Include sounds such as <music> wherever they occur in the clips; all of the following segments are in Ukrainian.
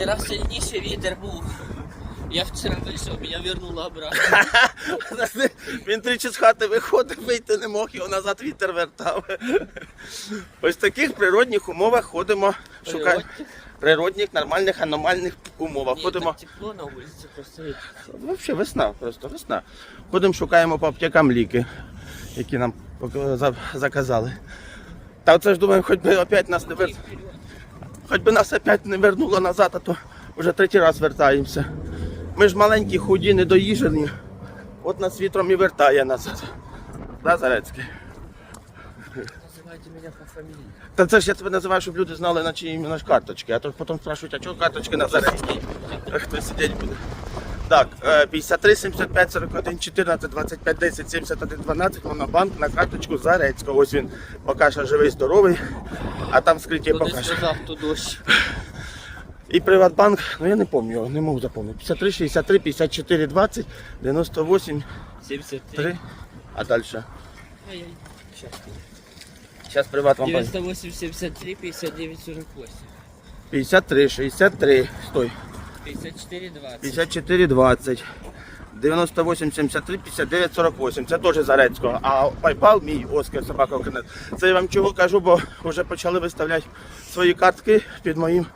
Вчора сильніший вітер був. Я вчора вийшов, мене вернуло обратно. <laughs> Він тричі з хати виходив, вийти не мог, його назад вітер вертав. Ось в таких природних умовах ходимо, шукаємо природних, нормальних, аномальних умовах. Ні, Ходимо. так тепло на вулиці просто. Взагалі весна, просто весна. Ходимо, шукаємо по аптекам ліки, які нам пок- за- заказали. Та оце ж думаю, хоч би опять нас не вер... хоч би нас опять не вернуло назад, а то вже третій раз вертаємося. Ми ж маленькі, худі, недоїжені. От нас вітром і вертає назад. Да, Зарецький? Називайте мене по фамілії. Та це ж я тебе називаю, щоб люди знали, на чиї іменно ж карточки. А то потім спрашують, а чого карточки на Зарецькій? Хто сидіти буде? Так, е, 53, 75, 41, 14, 25, 10, 71, 12, монобанк на карточку Зарецького. Ось він покаже живий, здоровий, а там скриті сказав, то дощ. І Приватбанк, ну я не пам'ятаю, не можу запам'ятати. 53, 63, 54, 20, 98, 73. 3. А далі? Ай-яй. Щас. Зараз Приватбанк. 98, 73, 59, 48. 53, 63, стой. 54, 20. 54 20 98 73 59 48. Це теж Зарецького. А PayPal мій Оскар Собака Окринет. Це я вам чого кажу, бо вже почали виставляти свої картки під моїм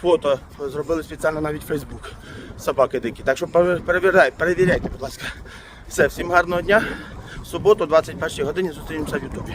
фото. Зробили спеціально навіть Facebook. Собаки дикі. Так що перевіряйте, перевіряйте, будь ласка. Все, всім гарного дня. В суботу, 21 годині зустрінемося в Ютубі.